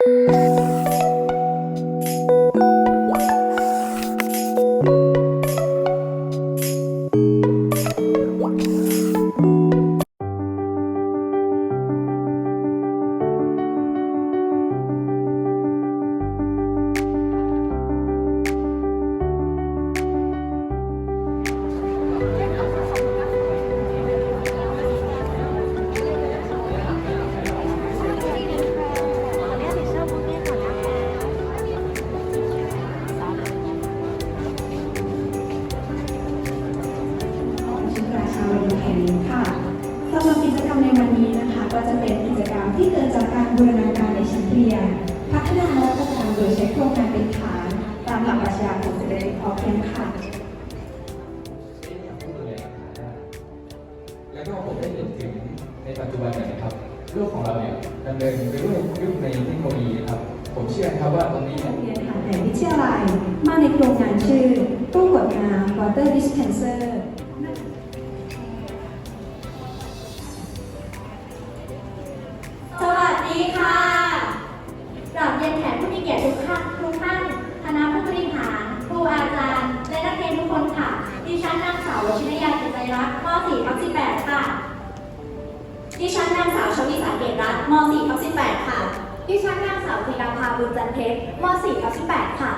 ชุ นี้ค่ะสำหรับกิจกรรมในวันนี้นะคะ ก็จะเป็นกิจกรรมที่เกิดจากการบูรณาการในชั้นเรียน พัฒนาและพัฒนาโดยใช้โครงการเป็นฐานตามหลักปรัชญาของเศรษฐกิจพอเพียงค่ะแล้วก็ผมได้เห็นถึงในปัจจุบันเนี่ยนะครับโลกของเราเนี่ยดำเนินไปด้วยยุคในเทคโนโลยีนะครับผมเชื่อนะครับว่าตรงนี้โรงเรียนฐานแห่งวิทยาลัยมาในโครงงานชื่อตู้กดน้ำ water dispenser ม .4 ทับ18 ค่ะ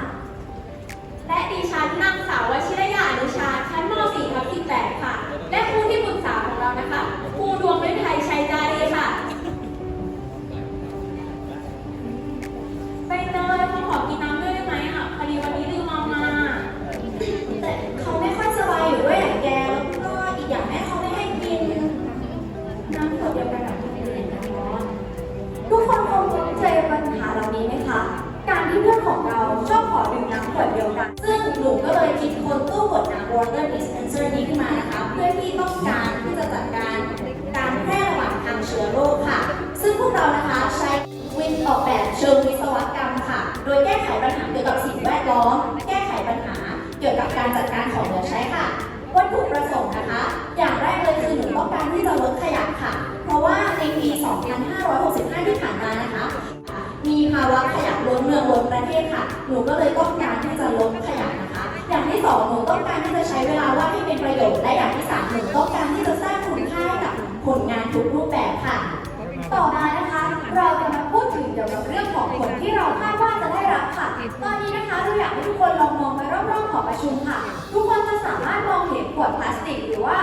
และดิฉันนางสาววชิรยาอนุชา ชั้นม .4 ทับ18 ค่ะ และครูที่ปรึกษาของเรานะคะ ครูดวงฤทัยชัยจารีค่ะ ไปเลยเขาขอกินน้ำด้วยได้ไหมอะ พอดีวันนี้ลืมเอามา แต่เขาไม่ค่อยสบายอยู่ด้วยอะแก แล้วก็อีกอย่างแม่เขาไม่ให้กิน น้ำขวดเดียวกัน ชอบขอดื่มน้ำขวดเดียวกัน ซึ่งหนูก็เลยคิดค้นตู้กดน้ำ water dispenser นี้ขึ้นมานะคะ เพื่อที่ต้องการที่จะจัดการการแพร่ระบาดทางเชื้อโรคค่ะ ซึ่งพวกเรานะคะใช้วินออกแบบเชิงวิศวกรรมค่ะ โดยแก้ไขปัญหาเกี่ยวกับสิ่งแวดล้อม แก้ไขปัญหาเกี่ยวกับการจัดการของเหลือใช้ค่ะ วัตถุประสงค์นะคะ อย่างแรกเลยคือหนูต้องการที่จะลดขยะค่ะ เพราะว่าในปี 2565 ที่ผ่านมานะคะ มีภาวะขยะล้นเมืองล้นประเทศค่ะ หนูก็เลยต้องการที่จะลดขยะนะคะ อย่างที่สองหนูต้องการที่จะใช้เวลาว่างให้เป็นประโยชน์ และอย่างที่สามหนูต้องการที่จะสร้างคุณค่าให้กับผลงานทุกรูปแบบค่ะ ต่อมานะคะ เราจะมาพูดถึงเกี่ยวกับเรื่องของผลที่เราคาดว่าจะได้รับค่ะ ตอนนี้นะคะเราอยากให้ทุกคนลองมองไปรอบๆหอประชุมค่ะ ทุกคนจะสามารถมองเห็นขวดพลาสติกหรือว่า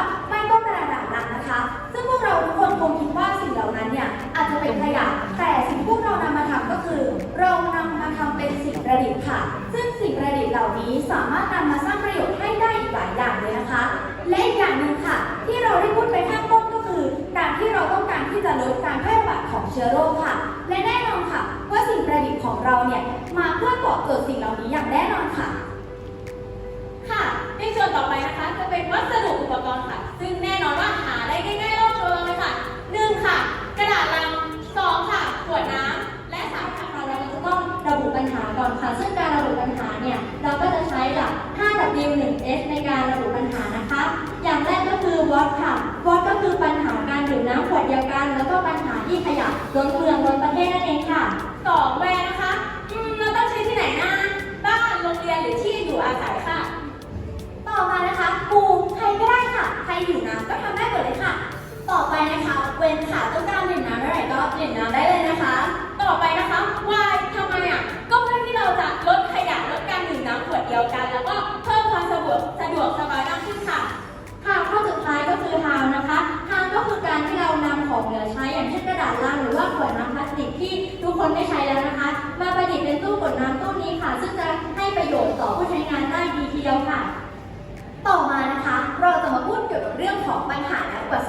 สิ่งประดิษฐ์ค่ะ ซึ่งสิ่งประดิษฐ์เหล่านี้สามารถนำมาสร้างประโยชน์ให้ได้อีกหลายอย่างเลยนะคะ และอีกอย่างหนึ่งค่ะ ที่เราได้พูดไปข้างต้นก็คือ การที่เราต้องการที่จะลดการแพร่ระบาดของเชื้อโรคค่ะ และแน่นอนค่ะ ว่าสิ่งประดิษฐ์ของเราเนี่ยมาเพื่อตอบโจทย์สิ่งเหล่านี้อย่างแน่นอนค่ะ ค่ะในส่วนต่อไปนะคะจะเป็นวัสดุอุปกรณ์ค่ะ ซึ่งแน่นอนว่าหา 1S ในการระบุปัญหานะคะ อย่างแรกก็คือ what ค่ะ what ก็คือปัญหาการดื่มน้ำขวดเดียวกัน แล้วก็ปัญหาที่ขยะล้นเมืองล้นประเทศนั่นเองค่ะสองแวร์นะคะอืมเราต้องใช้ที่ไหนนะ บ้าน โรงเรียน หรือที่อยู่อาศัยค่ะ ต่อมานะคะ คนไม่ใช้แล้วนะคะ มาประดิษฐ์เป็นตู้กดน้ำตู้นี้ค่ะ ซึ่งจะให้ประโยชน์ต่อผู้ใช้งานได้ดีทีเดียวค่ะ ต่อมานะคะ เราจะมาพูดเกี่ยวกับเรื่องของปัญหาและอุปส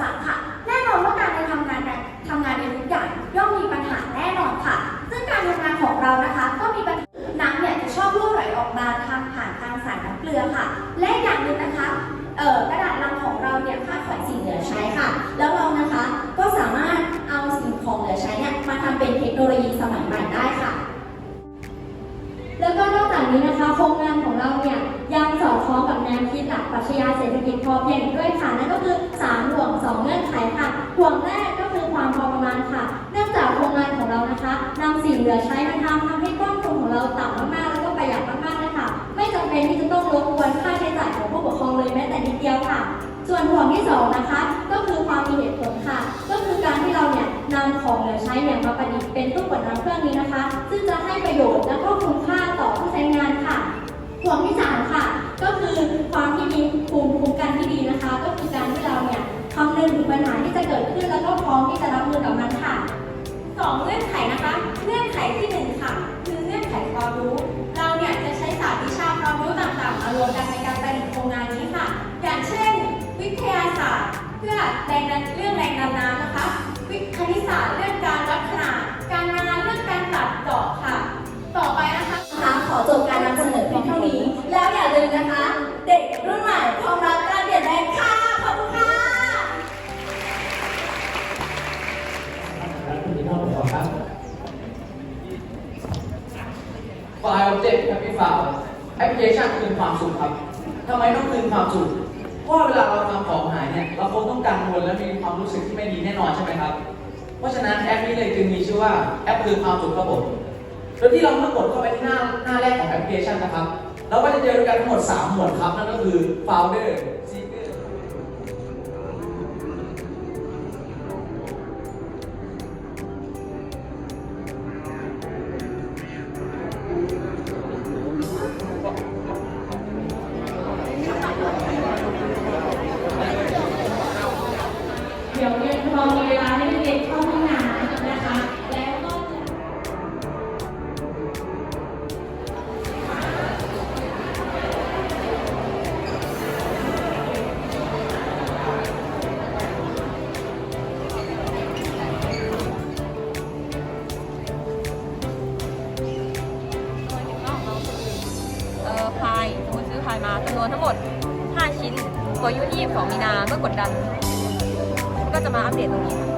รรค เดียวค่ะ ส่วนห่วงที่สองนะคะ ก็คือความมีเหตุผลค่ะ ก็คือการที่เราเนี่ยนำของเหลือใช้เนี่ยมาประดิษฐ์เป็นตู้กดน้ำเครื่องนี้นะคะ ซึ่งจะให้ประโยชน์และก็คุณค่าต่อผู้ใช้งานค่ะ ห่วงที่สามค่ะ ก็คือความที่มีภูมิคุ้มกันที่ดีนะคะ ก็คือการที่เราเนี่ยคำนึงถึงปัญหาที่จะเกิดขึ้นแล้วก็พร้อมที่จะรับมือกับมันค่ะ เพื่ ว่าเวลาเราทำของหายเนี่ยเราคงต้องกังวลและมีความรู้สึกที่ไม่ดีแน่นอนใช่ไหมครับ เพราะฉะนั้นแอปนี้เลยจึงมีชื่อว่าแอปคือความสุขระบบโดยที่เราเมื่อกดเข้าไปที่หน้าหน้าแรกของแอปพลิเคชันนะครับ เราก็จะเจอด้วยกันทั้งหมด 3 หมวดครับ นั่นก็คือ Founder C วนทั้งหมด 5 ชิ้นพออายุ22มีนาเมื่อกดดัน ก็จะมาอัปเดตตรงนี้ค่ะ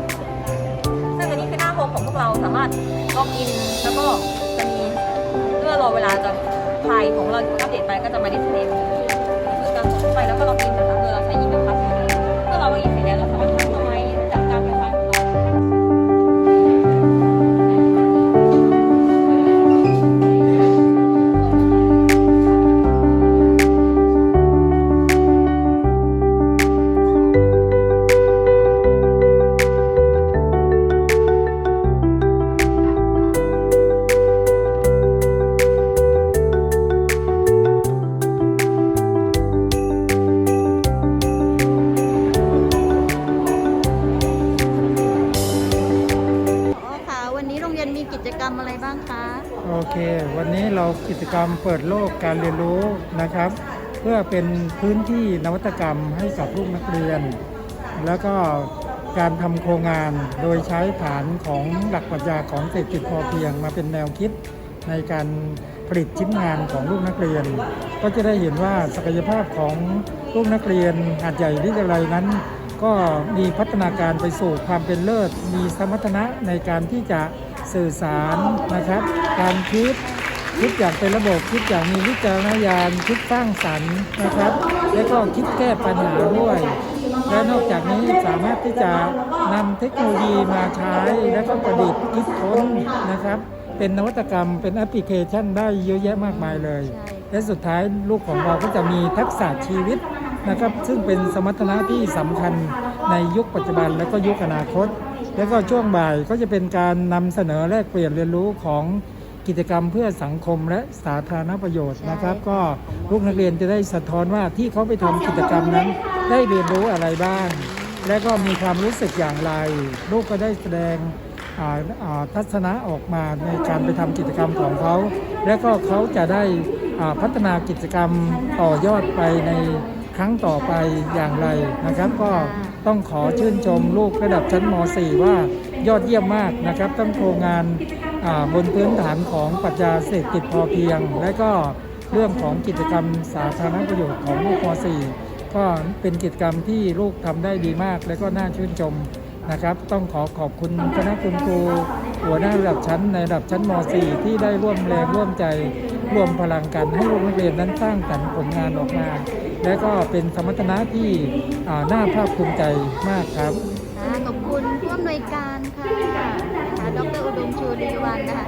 ซึ่งอันนี้คือหน้าโฮมของพวกเราสามารถล็อกอิน แล้วก็จะมีเพื่อรอเวลาจะพายของเราอัปเดตไปก็จะมาดิสเพลย์คือการเข้าไปแล้วก็ล็อกอินนะคะเมื่อเราใช้อีเมล กิจกรรมเปิดโลกการเรียนรู้นะครับ เพื่อเป็นพื้นที่นวัตกรรมให้กับลูกนักเรียน แล้วก็การทำโครงงานโดยใช้ฐานของหลักปรัชญาของเศรษฐกิจพอเพียงมาเป็นแนวคิดในการผลิตชิ้นงานของลูกนักเรียน ก็จะได้เห็นว่าศักยภาพของลูกนักเรียนหาดใหญ่วิทยาลัยนั้น ก็มีพัฒนาการไปสู่ความเป็นเลิศ มีสมรรถนะในการที่จะสื่อสารนะครับ การคิด คิดอย่างเป็นระบบคิดอย่างมีวิจารณญาณคิดสร้างสรรค์นะครับ แล้วก็คิดแก้ปัญหาด้วย และนอกจากนี้สามารถที่จะนำเทคโนโลยีมาใช้แล้วก็ประดิษฐ์คิดค้นนะครับ เป็นนวัตกรรมเป็นแอปพลิเคชันได้เยอะแยะมากมายเลย และสุดท้ายลูกของเราก็จะมีทักษะชีวิตนะครับ ซึ่งเป็นสมรรถนะที่สำคัญในยุคปัจจุบันและก็ยุคอนาคต แล้วก็ช่วงบ่ายก็จะเป็นการนำเสนอแลกเปลี่ยนเรียนรู้ของ กิจกรรมเพื่อสังคมและสาธารณประโยชน์นะครับ ก็ลูกนักเรียนจะได้สะท้อนว่าที่เขาไปทำกิจกรรมนั้น ได้เรียนรู้อะไรบ้าง และก็มีความรู้สึกอย่างไร ลูกก็ได้แสดงอ่าอ่าทัศนะออกมาในการไปทำกิจกรรมของเขา และก็เขาจะได้อ่าพัฒนากิจกรรมต่อยอดไปใน ครั้งต่อไปอย่างไรนะครับ ก็ต้องขอชื่นชมลูกระดับชั้นม .4 ว่ายอดเยี่ยมมากนะครับต้องโครงงานอ่าบนพื้นฐานของปรัชญาเศรษฐกิจพอเพียง และก็เรื่องของกิจกรรมสาธารณประโยชน์ของลูกม .4 ก็เป็นกิจกรรมที่ลูกทำได้ดีมาก และก็น่าชื่นชมนะครับ ต้องขอขอบคุณคณะคุณครูหัวหน้าระดับชั้นในระดับชั้นม .4 ที่ได้ร่วมแรงร่วมใจร่วมพลังกันให้ลูกนักเรียนนั้นสร้างสรรค์ผลงานออกมา และก็เป็นสมรรถนะที่น่าภาคภูมิใจมากครับขอบคุณผู้อำนวยการค่ะนะคะดรอุดมชูรีวันนะคะ